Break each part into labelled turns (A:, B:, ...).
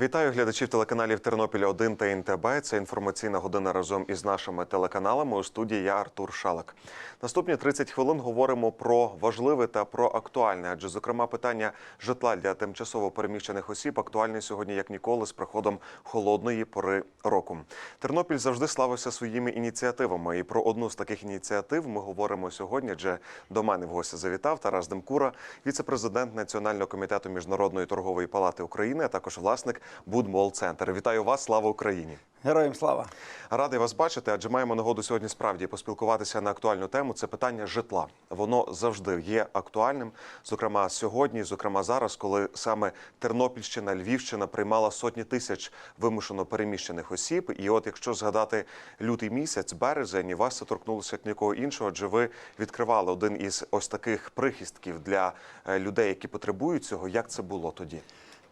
A: Вітаю глядачів телеканалів Тернопіль 1 та НТБ. Це інформаційна година разом із нашими телеканалами. У студії я Артур Шалак. Наступні 30 хвилин говоримо про важливе та про актуальне, адже зокрема питання житла для тимчасово переміщених осіб актуальне сьогодні як ніколи з приходом холодної пори року. Тернопіль завжди славився своїми ініціативами. І про одну з таких ініціатив ми говоримо сьогодні. Адже до мене в гості завітав Тарас Демкура, віце-президент Національного комітету міжнародної торгової палати України, а також власник Будмол Центр. Вітаю вас! Слава Україні!
B: Героям слава!
A: Радий вас бачити, адже маємо нагоду сьогодні справді поспілкуватися на актуальну тему. Це питання житла. Воно завжди є актуальним. Зокрема, сьогодні, зокрема зараз, коли саме Тернопільщина, Львівщина приймала сотні тисяч вимушено переміщених осіб. І от, якщо згадати лютий місяць, березень, і вас це торкнулося як нікого іншого, адже ви відкривали один із ось таких прихистків для е, людей, які потребують цього. Як це було тоді?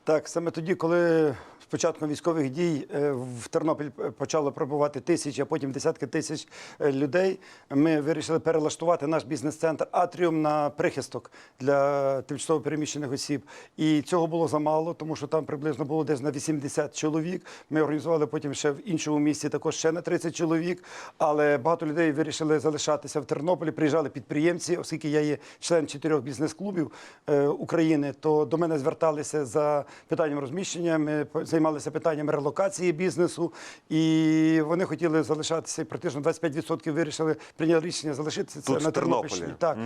B: Так, саме тоді, коли з початком військових дій е, в Тернопіль почало прибувати тисячі, а потім десятки тисяч е, людей, ми вирішили перелаштувати наш бізнес-центр Атріум на прихисток для тимчасово переміщених осіб. І цього було замало, тому що там приблизно було десь на 80 чоловік. Ми організували потім ще в іншому місці також ще на 30 чоловік. Але багато людей вирішили залишатися в Тернополі. Приїжджали підприємці, оскільки я є член чотирьох бізнес-клубів е, України, то до мене зверталися за питанням розміщення. Ми займалися питанням релокації бізнесу, і вони хотіли залишатися. Практично 25% вирішили прийняли рішення залишитися це
A: Тут,
B: на Тернопільщині. Так,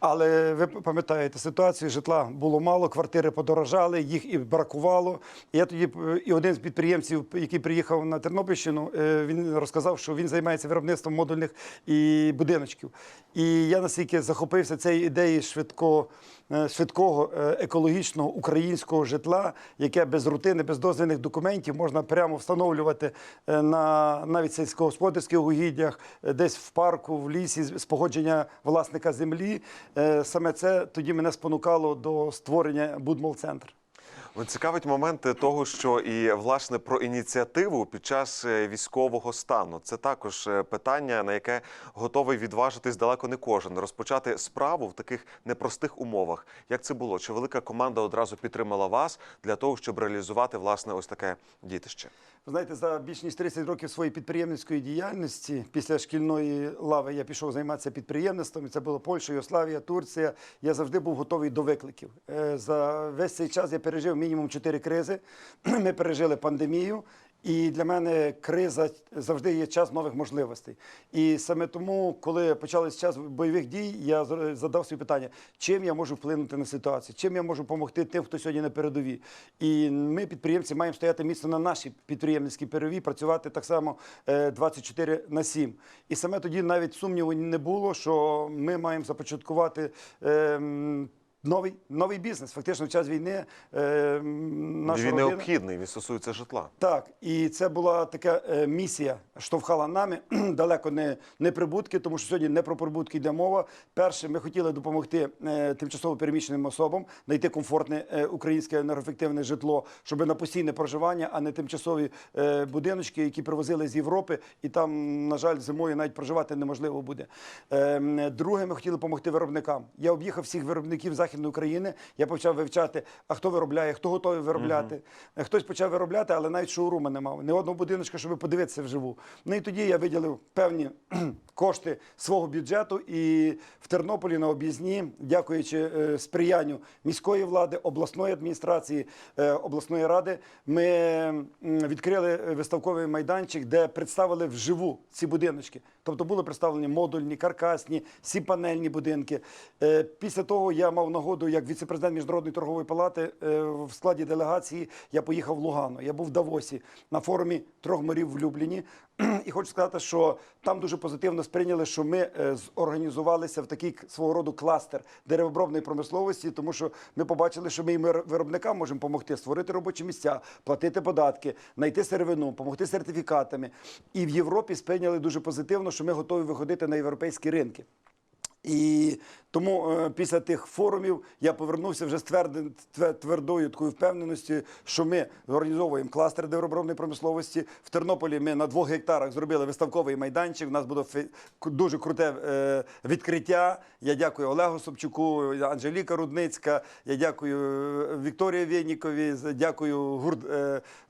B: але ви пам'ятаєте ситуацію, житла було мало, квартири подорожали, їх і бракувало. І я тоді і один з підприємців, який приїхав на Тернопільщину, е, він розказав, що він займається виробництвом модульних і будиночків. І я настільки захопився цією ідеєю швидко, швидкого е, екологічного українського житла, яке без рутини, без дозвільних документів можна прямо встановлювати е, на навіть сільськогосподарських угіддях, е, десь в парку, в лісі, з погодження власника землі. Е, Саме це тоді мене спонукало до створення Будмол-центр.
A: Ви цікавить момент того, що і власне про ініціативу під час е, військового стану. Це також е, питання, на яке готовий відважитись далеко не кожен. Розпочати справу в таких непростих умовах. Як це було? Чи велика команда одразу підтримала вас для того, щоб реалізувати власне ось таке дітище?
B: Знаєте, за більш ніж 30 років своєї підприємницької діяльності після шкільної лави я пішов займатися підприємництвом. Це було Польща, Йославія, Турція. Я завжди був готовий до викликів. Е, За весь цей час я пережив мінімум 4 кризи. Ми пережили пандемію. І для мене криза завжди є час нових можливостей. І саме тому, коли почався час бойових дій, я задав собі питання, чим я можу вплинути на ситуацію, чим я можу допомогти тим, хто сьогодні на передовій. І ми, підприємці, маємо стояти міцно на нашій підприємницькій передовій, працювати так само е, 24 на 7. І саме тоді навіть сумніву не було, що ми маємо започаткувати. Новий новий бізнес, фактично в час війни е, наша
A: Він
B: родина...
A: необхідний, він стосується житла.
B: Так, і це була така е, місія, штовхала нами далеко не, не прибутки, тому що сьогодні не про прибутки йде мова. Перше, ми хотіли допомогти е, тимчасово переміщеним особам знайти комфортне е, українське енергоефективне житло, щоб на постійне проживання, а не тимчасові е, будиночки, які привозили з Європи, і там, на жаль, зимою навіть проживати неможливо буде. Е, друге, ми хотіли допомогти виробникам. Я об'їхав всіх виробників Західної України. Я почав вивчати, а хто виробляє, хто готовий виробляти. Е, Хтось почав виробляти, але навіть шоурума не мав. Ні одного будиночка, щоб подивитися вживу. Ну і тоді я виділив певні кошти свого бюджету. І в Тернополі на об'їзні, дякуючи е, сприянню міської влади, обласної адміністрації, е, обласної ради, ми відкрили виставковий майданчик, де представили вживу ці будиночки. Тобто були представлені модульні, каркасні, сіпанельні будинки. Е, Після того я мав нагоду, як віце-президент Міжнародної торгової палати е, в складі делегації, я поїхав в Лугано. Я був в Давосі на форумі трьох морів в Любліні. І хочу сказати, що там дуже позитивно сприйняли, що ми е, зорганізувалися в такий свого роду кластер деревообробної промисловості, тому що ми побачили, що ми і виробникам можемо допомогти створити робочі місця, платити податки, знайти сировину, допомогти сертифікатами. І в Європі сприйняли дуже позитивно, що ми готові виходити на європейські ринки. І тому е, після тих форумів я повернувся вже з твердою такою впевненістю, що ми організовуємо кластер дереробробної промисловості. В Тернополі ми на двох гектарах зробили виставковий майданчик. У нас буде дуже круте е, відкриття. Я дякую Олегу Собчуку, Анжеліка Рудницька. Я дякую е, Вікторії Вєнікові. Дякую гурт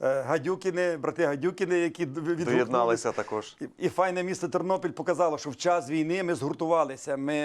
B: Гадюкіни, брати Гадюкіни, які
A: Доєдналися також.
B: І файне місто Тернопіль показало, що в час війни ми згуртувалися. Ми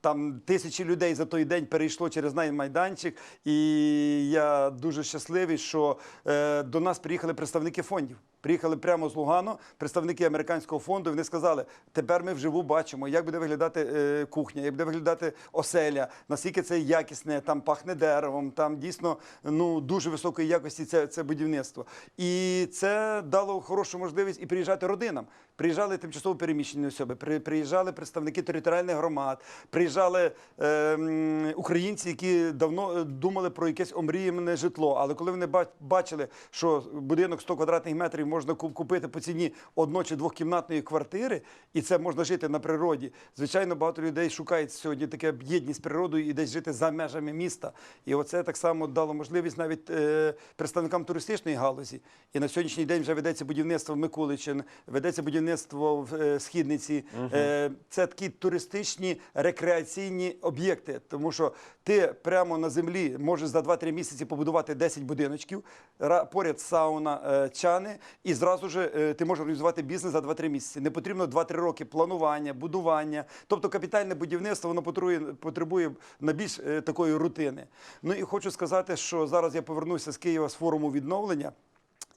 B: там тисячі людей за той день перейшло через най майданчик. І я дуже щасливий, що е, до нас приїхали представники фондів. Приїхали прямо з Лугану, представники американського фонду. Вони сказали: тепер ми вживу бачимо, як буде виглядати е, кухня, як буде виглядати оселя, наскільки це якісне, там пахне деревом, там дійсно ну дуже високої якості це, це будівництво. І це дало хорошу можливість і приїжджати родинам. Приїжджали тимчасово переміщені особи, при- приїжджали представники територіальних громад, приїжджали е, українці, які давно е, думали про якесь омріяне житло. Але коли вони бачили, що будинок 100 квадратних метрів можна ку- купити по ціні одно- чи двохкімнатної квартири, і це можна жити на природі. Звичайно, багато людей шукають сьогодні таке єдність з природою і десь жити за межами міста. І оце так само дало можливість навіть е, представникам туристичної галузі. І на сьогоднішній день вже ведеться будівництво в Микуличин, ведеться будівництво в е, Східниці. Е, це такі туристичні рекреаційні об'єкти, тому що ти прямо на землі можеш за 2-3 місяці побудувати 10 будиночків, поряд сауна, е, чани, і зразу ж е, ти можеш організувати бізнес за 2-3 місяці. Не потрібно 2-3 роки планування, будування. Тобто капітальне будівництво воно потребує, на більш е, такої рутини. Ну і хочу сказати, що зараз я повернуся з Києва з форуму відновлення.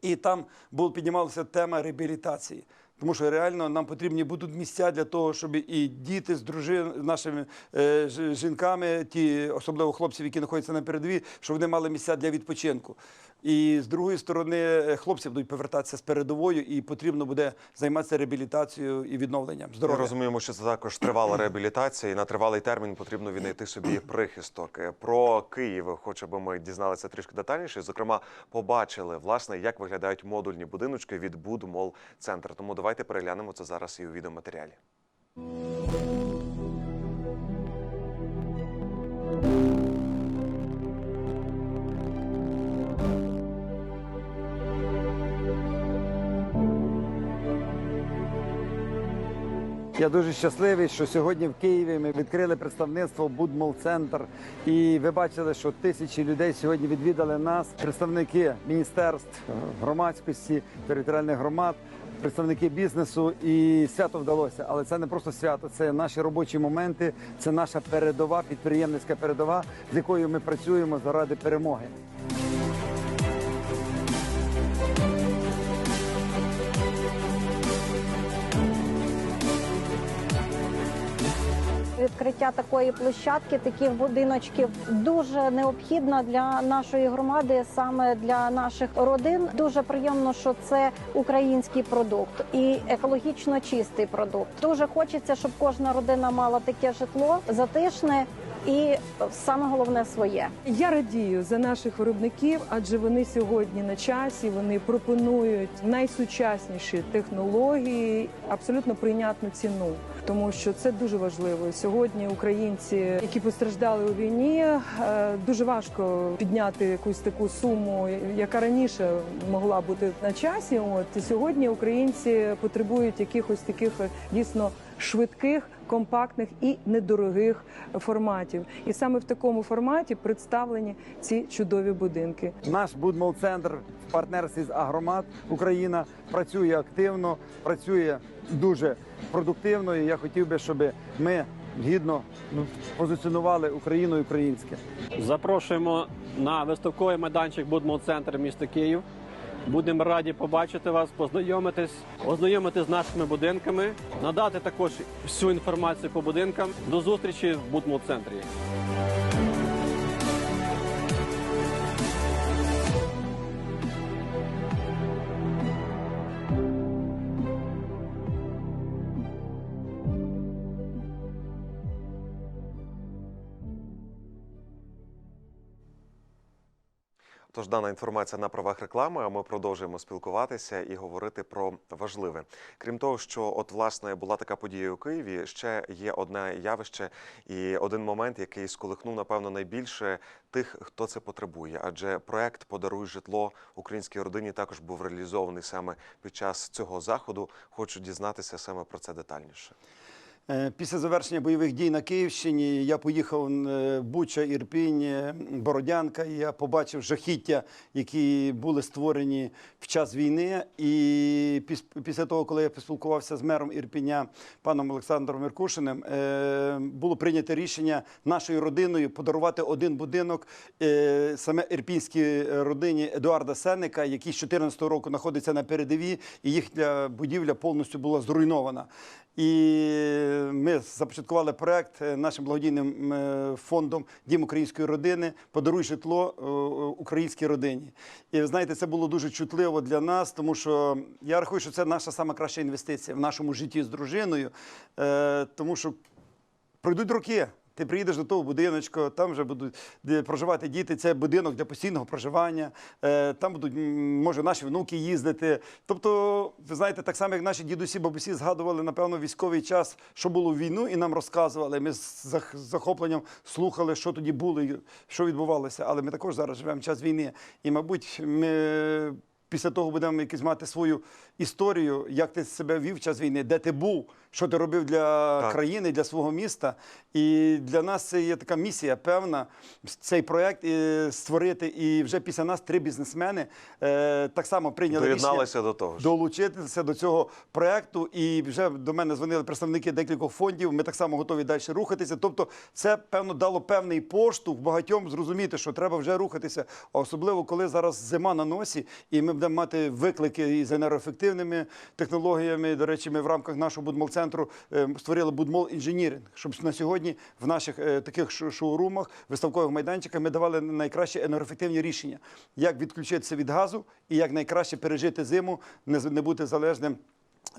B: І там було піднімалася тема реабілітації. Тому що реально нам потрібні будуть місця для того, щоб і діти з дружин, нашими е, жінками, ті, особливо хлопців, які знаходяться на передовій, щоб вони мали місця для відпочинку. І з другої сторони, е, хлопці будуть повертатися з передовою, і потрібно буде займатися реабілітацією і відновленням
A: Ми розуміємо, що це також тривала реабілітація, і на тривалий термін потрібно віднайти собі прихисток. Е, Про Київ хоче би ми дізналися трішки детальніше. Зокрема, побачили власне, як виглядають модульні будиночки від Будмол Центр. Тому давайте переглянемо це зараз і у відеоматеріалі.
B: Я дуже щасливий, що сьогодні в Києві ми відкрили представництво Будмол Центр. І ви бачили, що тисячі людей сьогодні відвідали нас, представники міністерств, громадськості, територіальних громад. Представники бізнесу і свято вдалося, але це не просто свято, це наші робочі моменти, це наша передова, підприємницька передова, з якою ми працюємо заради перемоги.
C: Відкриття такої площадки, таких будиночків дуже необхідно для нашої громади, саме для наших родин. Дуже приємно, що це український продукт і екологічно чистий продукт. Дуже хочеться, щоб кожна родина мала таке житло затишне і саме головне своє.
D: Я радію за наших виробників, адже вони сьогодні на часі. Вони пропонують найсучасніші технології, абсолютно прийнятну ціну, тому що це дуже важливо. Сьогодні українці, які постраждали у війні, е, дуже важко підняти якусь таку суму, яка раніше могла бути на часі. От сьогодні українці потребують якихось таких е, дійсно швидких, компактних і недорогих форматів. І саме в такому форматі представлені ці чудові будинки.
B: Наш Будмол центр в партнерстві з Агромат Україна працює активно, працює дуже продуктивно. І я хотів би, щоб ми гідно ну, позиціонували Україну і українське.
E: Запрошуємо на виставковий майданчик Будмол Центр міста Київ. Будемо раді побачити вас, познайомитись, ознайомити з нашими будинками, надати також всю інформацію по будинкам. До зустрічі в Будмол центрі.
A: Дана інформація на правах реклами. А ми продовжуємо спілкуватися і говорити про важливе. Крім того, що от власне була така подія у Києві. Ще є одне явище і один момент, який сколихнув напевно найбільше тих, хто це потребує. Адже проект Подаруй житло українській родині також був реалізований саме під час цього заходу. Хочу дізнатися саме про це детальніше.
B: Е, Після завершення бойових дій на Київщині я поїхав е, Буча, Ірпінь, е, Бородянка. Я побачив жахіття, які були створені в час війни. І після того, коли я поспілкувався з мером Ірпіня, паном Олександром Меркушиним, було прийнято рішення нашою родиною подарувати один будинок саме ірпінській родині Едуарда Сенника, який з 2014 року знаходиться на передовій, і їхня будівля повністю була зруйнована. І ми започаткували проект е, нашим благодійним е, фондом Дім української родини Подаруй житло е, українській родині. І ви знаєте, це було дуже чутливо для нас, тому що я рахую, що це наша сама краща інвестиція в нашому житті з дружиною, тому що пройдуть роки. Ти приїдеш до того будиночку, там вже будуть проживати діти. Це будинок для постійного проживання. Е, там будуть, може, наші внуки їздити. Тобто, ви знаєте, так само, як наші дідусі, бабусі згадували, напевно, військовий час, що було в війну, і нам розказували. Ми з захопленням слухали, що тоді було, що відбувалося. Але ми також зараз живемо в час війни. І, мабуть, ми. Після того будемо якось мати свою історію, як ти себе вів в час війни, де ти був, що ти робив для
A: Так.
B: країни, для свого міста. І для нас це є така місія певна цей проект е, створити. І вже після нас три бізнесмени е, так само прийняли рішення
A: до того ж.
B: долучитися до цього проекту. І вже до мене дзвонили представники декількох фондів. Ми так само готові далі рухатися. Тобто, це певно дало певний поштовх багатьом зрозуміти, що треба вже рухатися. Особливо коли зараз зима на носі, і ми будемо мати виклики із енергоефективними технологіями. До речі, ми в рамках нашого будмол-центру е, створили будмол інженіринг, щоб на сьогодні в наших е, таких шо- шоурумах, виставкових майданчиках ми давали найкращі енергоефективні рішення, як відключитися від газу і як найкраще пережити зиму, не бути залежним.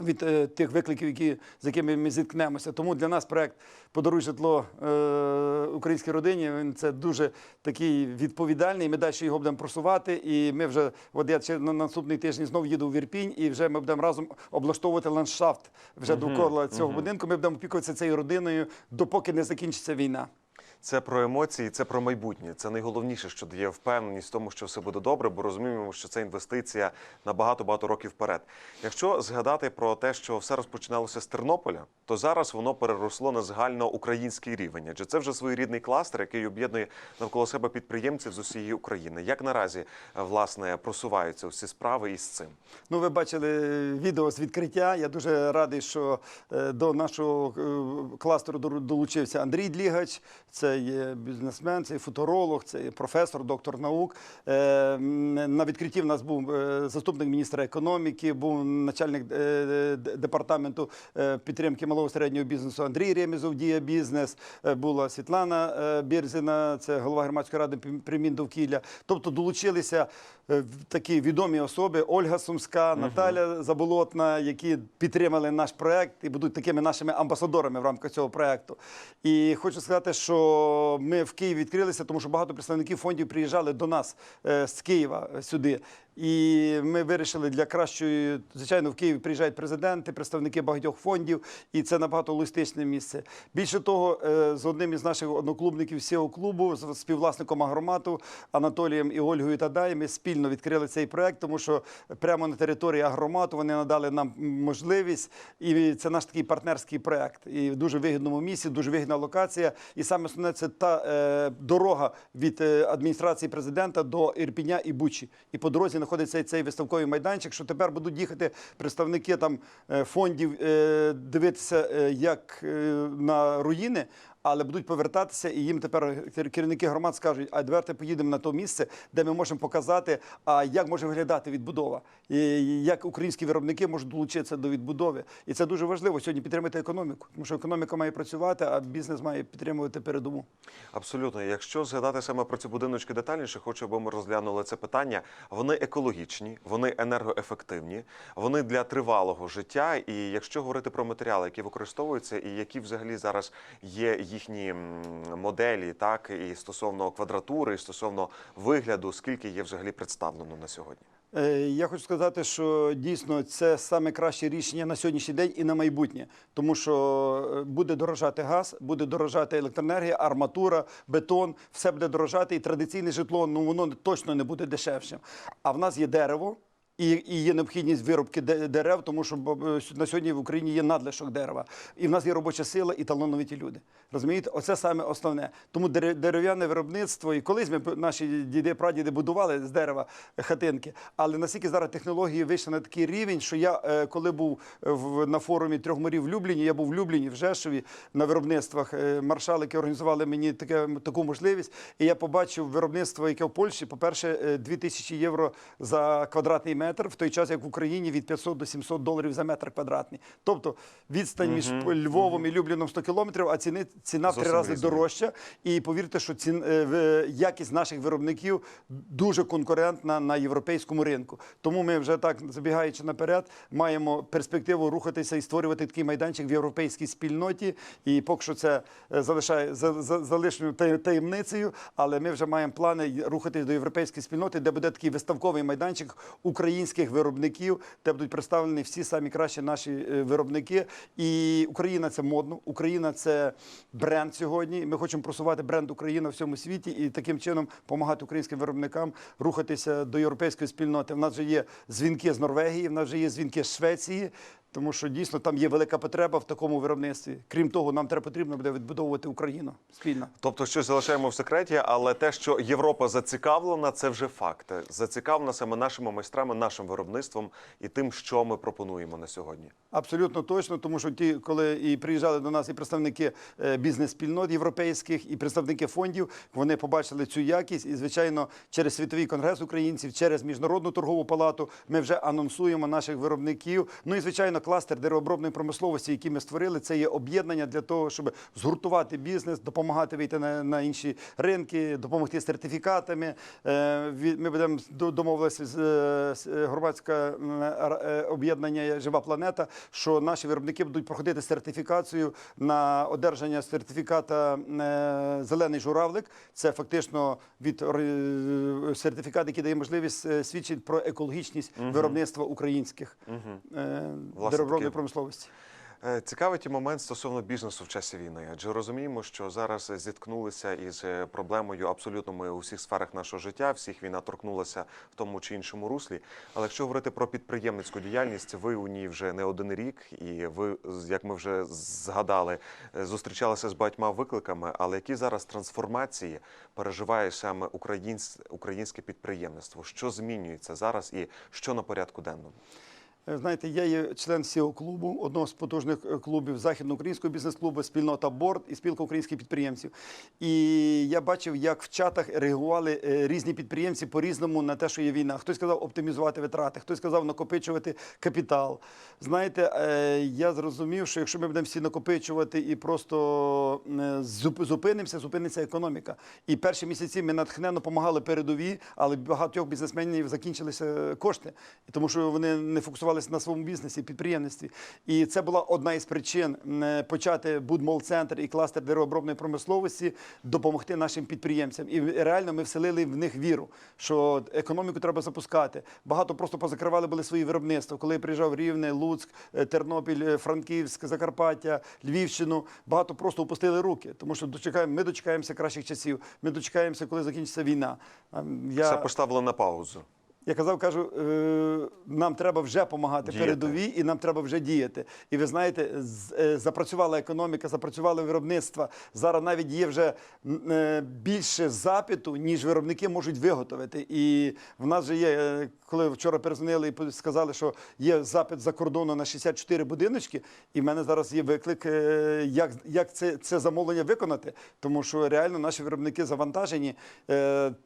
B: Від е, тих викликів, які, з якими ми зіткнемося. Тому для нас проект Подаруй житло е, українській родині. Він це дуже такий відповідальний. Ми далі його будемо просувати. І ми вже от я ще на наступний тиждень знову їду в Ірпінь, і вже ми будемо разом облаштовувати ландшафт вже довкола цього будинку. Ми будемо опікуватися цією родиною, допоки не закінчиться війна.
A: Це про емоції, це про майбутнє. Це найголовніше, що дає впевненість в тому, що все буде добре, бо розуміємо, що це інвестиція на багато багато років вперед. Якщо згадати про те, що все розпочиналося з Тернополя, то зараз воно переросло на загальноукраїнський рівень. Адже це вже своєрідний кластер, який об'єднує навколо себе підприємців з усієї України. Як наразі е, власне просуваються всі справи із цим?
B: Ну, ви бачили відео з відкриття. Я дуже радий, що е, до нашого е, кластеру долучився Андрій Длігач. Це є бізнесмен, це є футуролог, це є професор, доктор наук. Е, На відкритті в нас був е, заступник міністра економіки, був начальник е, департаменту підтримки малого і середнього бізнесу Андрій Ремізов, дія бізнес. Була Світлана Бірзіна, це голова громадської ради при Міндовкілля. Тобто долучилися такі відомі особи Ольга Сумська, Наталя Заболотна, які підтримали наш проект і будуть такими нашими амбасадорами в рамках цього проекту. І хочу сказати, що ми в Києві відкрилися, тому що багато представників фондів приїжджали до нас е, з Києва сюди. І ми вирішили для кращої, звичайно, в Києві приїжджають президенти, представники багатьох фондів, і це набагато логістичне місце. Більше того, е, з одним із наших одноклубників SEO клубу, з співвласником агромату Анатолієм і Ольгою Тадай, ми спільно відкрили цей проект, тому що прямо на території агромату вони надали нам можливість, і це наш такий партнерський проект. І в дуже вигідному місці, дуже вигідна локація. І саме основне це та е, дорога від е, адміністрації президента до Ірпіня і Бучі. І по дорозі знаходиться цей виставковий майданчик, що тепер будуть їхати представники там е, фондів е, дивитися, е, як е, на руїни. Але будуть повертатися, і їм тепер кер- керівники громад скажуть: а давайте поїдемо на то місце, де ми можемо показати, а як може виглядати відбудова, і як українські виробники можуть долучитися до відбудови. І це дуже важливо сьогодні підтримати економіку, тому що економіка має працювати, а бізнес має підтримувати передову.
A: Абсолютно. Якщо згадати саме про ці будиночки детальніше, хочу, аби ми розглянули це питання. Вони екологічні, вони енергоефективні, вони для тривалого життя. І якщо говорити про матеріали, які використовуються, і які взагалі зараз є їхні моделі, так і стосовно квадратури, і стосовно вигляду, скільки є взагалі представлено на сьогодні?
B: Е, Я хочу сказати, що дійсно це саме краще рішення на сьогоднішній день і на майбутнє, тому що е, буде дорожати газ, буде дорожати електроенергія, арматура, бетон, все буде дорожати, і традиційне житло ну воно точно не буде дешевшим. А в нас є дерево. І, і є необхідність виробки дерев, тому що е, на сьогодні в Україні є надлишок дерева. І в нас є робоча сила і талановиті люди. Розумієте, оце саме основне. Тому дерев'яне виробництво, і колись ми наші діди, прадіди будували з дерева хатинки. Але наскільки зараз технології вийшли на такий рівень, що я, е, коли був е, на форумі трьох морів в Любліні, я був в Любліні, в Жешові на виробництвах. е, Маршалики організували мені таке, таку можливість. І я побачив виробництво, яке в Польщі, по-перше, е, 2000 євро за квадратний метр, в той час, як в Україні від 500 до 700 доларів за метр квадратний. Тобто відстань між Львовом і Любліном 100 кілометрів, а ціни, ціна в три
A: Зовсім
B: рази
A: різні.
B: дорожча. І повірте, що цін, е, в- якість наших виробників дуже конкурентна на європейському ринку. Тому ми вже так забігаючи наперед, маємо перспективу рухатися і створювати такий майданчик в європейській спільноті. І поки що це е, залишає за, за, залишеною таї- таємницею, але ми вже маємо плани й- рухатись до європейської спільноти, де буде такий виставковий майданчик українських виробників, де будуть представлені всі самі кращі наші е, виробники. І Україна це модно, Україна це бренд сьогодні. Ми хочемо просувати бренд Україна в всьому світі і таким чином допомагати українським виробникам рухатися до європейської спільноти. В нас вже є дзвінки з Норвегії, в нас вже є дзвінки з Швеції. Тому що дійсно там є велика потреба в такому виробництві. Крім того, нам треба потрібно буде відбудовувати Україну спільно.
A: Тобто, щось залишаємо в секреті, але те, що Європа зацікавлена, це вже факт. Зацікавлена саме нашими майстрами, нашим виробництвом і тим, що ми пропонуємо на сьогодні.
B: Абсолютно точно, тому що ті, коли і приїжджали до нас і представники е, бізнес-спільнот європейських, і представники фондів, вони побачили цю якість. І, звичайно, через світовий конгрес українців, через міжнародну торгову палату ми вже анонсуємо наших виробників. Ну і звичайно, кластер деревообробної промисловості, який ми створили, це є об'єднання для того, щоб згуртувати бізнес, допомагати вийти на, на інші ринки, допомогти з сертифікатами. Е, Ми будемо домовилися з е, е, громадське об'єднання Жива планета, що наші виробники будуть проходити сертифікацію на одержання сертифіката Зелений журавлик. Це фактично від сертифікат, який дає можливість свідчить про екологічність виробництва українських е, деревообробної
A: таки-
B: промисловості.
A: Е, Цікавить і момент стосовно бізнесу в часі війни, адже розуміємо, що зараз зіткнулися із е, проблемою абсолютно ми у всіх сферах нашого життя, всіх війна торкнулася в тому чи іншому руслі. Але якщо говорити про підприємницьку діяльність, ви у ній вже не один рік, і ви, з- як ми вже згадали, е, зустрічалися з багатьма викликами. Але які зараз трансформації переживає саме українське підприємництво? Що змінюється зараз і що на порядку денному?
B: Е, Знаєте, я є член цього клубу, одного з потужних е, клубів західноукраїнського бізнес-клубу, спільнота Борд і спілка українських підприємців. І я бачив, як в чатах реагували е, різні підприємці по-різному на те, що є війна. Хтось сказав оптимізувати витрати, хтось сказав накопичувати капітал. Знаєте, я зрозумів, що якщо ми будемо всі накопичувати і просто зупинимося, зупиниться економіка. І перші місяці ми натхненно допомагали передові, але багатьох бізнесменів закінчилися кошти, тому що вони не фокусувалися на своєму бізнесі, підприємництві. І це була одна із причин е, почати Будмол-центр і кластер деревообробної промисловості допомогти нашим підприємцям. І реально ми вселили в них віру, що економіку треба запускати. Багато просто позакривали були свої виробництва. Коли я приїжджав Рівне, Луцьк, е, Тернопіль, е, Франківськ, Закарпаття, Львівщину, багато просто опустили руки, тому що дочекаємо, ми дочекаємося кращих часів. Ми дочекаємося, коли закінчиться війна. А, Я...
A: Все поставили на паузу.
B: Я казав, кажу, е, нам треба вже допомагати
A: Діяти.
B: передовій, і нам треба вже діяти. І ви знаєте, е, запрацювала економіка, запрацювали виробництва. Зараз навіть є вже е, більше запиту, ніж виробники можуть виготовити. І в нас вже є, коли вчора перезвонили і сказали, що є запит за кордону на 64 будиночки, і в мене зараз є виклик, як, як це, це замовлення виконати, тому що реально наші виробники завантажені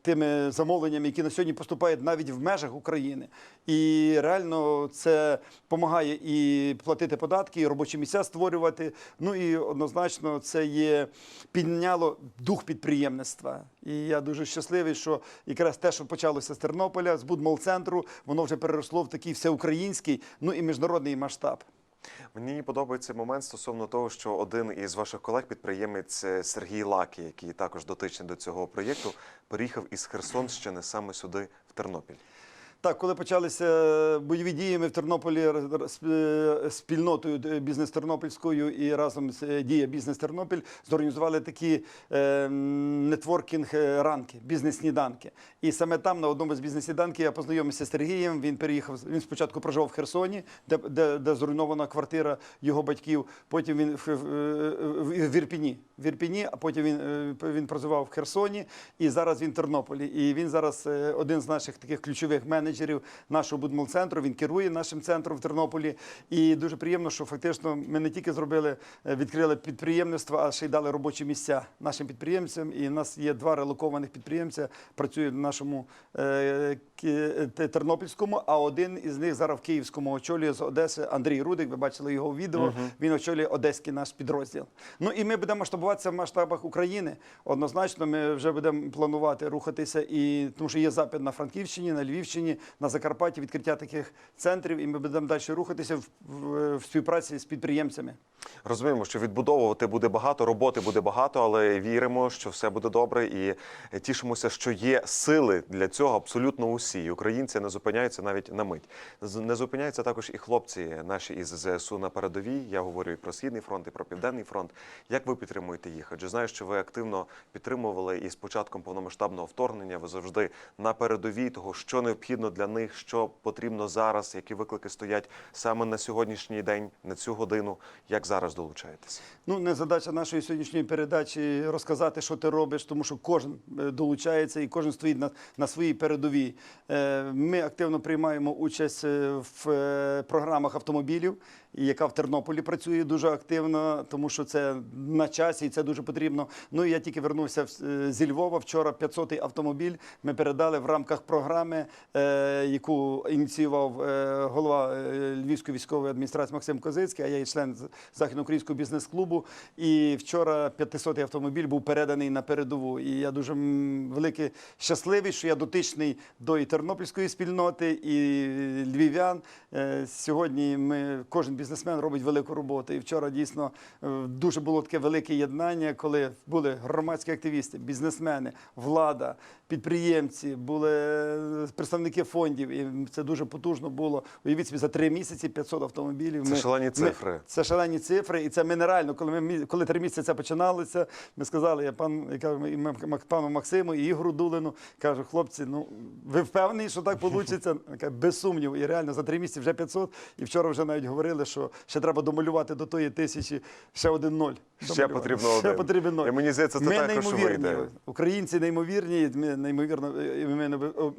B: тими замовленнями, які на сьогодні поступають навіть в межах України. І реально це допомагає і платити податки, і робочі місця створювати. Ну і однозначно це є підняло дух підприємництва. І я дуже щасливий, що якраз те, що почалося з Тернополя, з Будмол-центру, воно вже переросло в такий всеукраїнський, ну і міжнародний масштаб.
A: Мені подобається момент стосовно того, що один із ваших колег, підприємець е, Сергій Лакі, який також дотичний до цього проєкту, переїхав із Херсонщини саме сюди, в Тернопіль.
B: Так, коли почалися бойові дії, ми в Тернополі е, спільнотою е, бізнес Тернопільською і разом з е, дія бізнес Тернопіль зорганізували такі нетворкінг ранки, бізнес-сніданки. І саме там, на одному з бізнес-сніданків, я познайомився з Сергієм. Він переїхав. Він спочатку проживав в Херсоні, де, де, де зруйнована квартира його батьків. Потім він в, в, в, в Ірпіні. В Ірпіні, а потім він, він проживав в Херсоні, і зараз він в Тернополі. І він зараз один з наших таких ключових менеджерів нашого будмол-центру. Він керує нашим центром в Тернополі. І дуже приємно, що фактично ми не тільки зробили, е, відкрили підприємництво, а ще й дали робочі місця нашим підприємцям. І в нас є два релокованих підприємця, працюють в нашому е, Тернопільському, а один із них зараз в Київському очолює з Одеси Андрій Рудик. Ви бачили його відео. Він очолює одеський наш підрозділ. Ну і ми будемо масштабуватися в масштабах України. Однозначно, ми вже будемо планувати рухатися, і тому що є запит на Франківщині, на Львівщині, на Закарпатті, відкриття таких центрів, і ми будемо далі рухатися в, в, в співпраці з підприємцями.
A: Розуміємо, що відбудовувати буде багато, роботи буде багато, але віримо, що все буде добре і тішимося, що є сили для цього абсолютно усі. І Українці не зупиняються навіть на мить. Не зупиняються також і хлопці наші із ЗСУ на передовій. Я говорю і про східний фронт, і про південний фронт. Як ви підтримуєте їх? Адже знаю, що ви активно підтримували і з початком повномасштабного вторгнення ви завжди на передовій того, що необхідно для них, що потрібно зараз, які виклики стоять саме на сьогоднішній день, на цю годину. Як зараз долучаєтесь?
B: Ну, не задача нашої сьогоднішньої передачі розказати, що ти робиш, тому що кожен е, долучається і кожен стоїть на, на своїй передовій. Е, Ми активно приймаємо участь е, в програмах автомобілів, яка в Тернополі працює дуже активно, тому що це на часі і це дуже потрібно. Ну і я тільки вернувся е, зі Львова. Вчора 500-й автомобіль ми передали в рамках програми, е, яку ініціював е, голова Львівської військової адміністрації Максим Козицький, а я є член західноукраїнського бізнес-клубу. І вчора 500-й автомобіль був переданий на передову. І я дуже великий щасливий, що я дотичний до і тернопільської спільноти, і львів'ян. Сьогодні ми кожен бізнесмен робить велику роботу. І вчора дійсно е, дуже було таке велике єднання, коли були громадські активісти, бізнесмени, влада, підприємці, були е, представники фондів. І це дуже потужно було. Уявіть собі, за три місяці 500 автомобілів.
A: Це шалені цифри.
B: Ми, це шалені цифри, і це ми нереально. Коли ми коли три місяці це починалося, ми сказали, я пан я кажу, і пану Максиму і Ігору Дулину. Кажу, хлопці, ну ви впевнені, що так вийде? Без сумніву. І реально за три місяці вже 500. І вчора вже навіть говорили, що ще треба домалювати до тої тисячі ще один ноль.
A: Ще потрібно
B: ще
A: один.
B: потрібен ноль.
A: І мені здається, це
B: ми
A: також
B: неймовірні.
A: вийде.
B: Українці неймовірні. Ми неймовірно. Ми,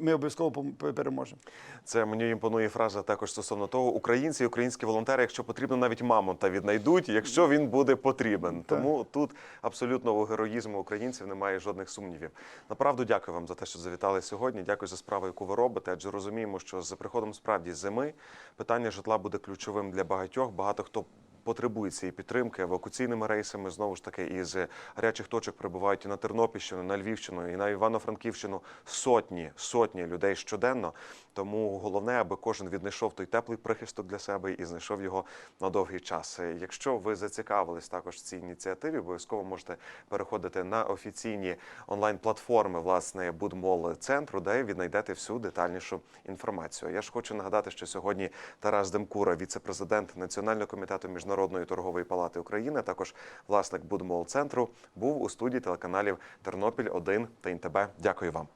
B: ми обов'язково переможемо.
A: Це мені імпонує фраза також стосовно того, українці і українські волонтери, якщо потрібно, навіть мамонта віднайдуть, якщо він буде потрібен. Тому тут абсолютно у героїзму українців немає жодних сумнівів. Направду дякую вам за те, що завітали сьогодні. Дякую за справу, яку ви робите. Адже розуміємо, що з приходом справді зими питання житла буде ключовим для багатьох. Багато хто. Потребує цієї підтримки евакуаційними рейсами знову ж таки із гарячих точок прибувають і на Тернопільщину, на Львівщину, і на Івано-Франківщину сотні сотні людей щоденно. Тому головне, аби кожен віднайшов той теплий прихисток для себе і знайшов його на довгий час. Якщо ви зацікавились також цій ініціативі, обов'язково можете переходити на офіційні онлайн-платформи власне Будмол центру, де віднайдете всю детальнішу інформацію. Я ж хочу нагадати, що сьогодні Тарас Демкура, віце-президент Національного комітету міжнародної торгової палати України, також власник Будмол центру, був у студії телеканалів Тернопіль 1 та НТБ. Дякую вам.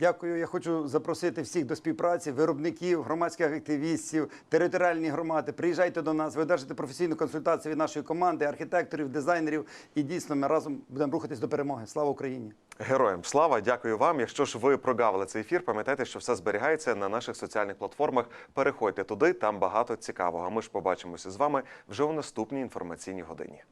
B: Дякую. Я хочу запросити всіх до співпраці, виробників, громадських активістів, територіальні громади. Приїжджайте до нас, ви одержите професійну консультацію від нашої команди, архітекторів, дизайнерів. І дійсно ми разом будемо рухатись до перемоги. Слава Україні!
A: Героям слава, дякую вам. Якщо ж ви прогавили цей ефір, пам'ятайте, що все зберігається на наших соціальних платформах. Переходьте туди, там багато цікавого. Ми ж побачимося з вами вже у наступній інформаційній годині.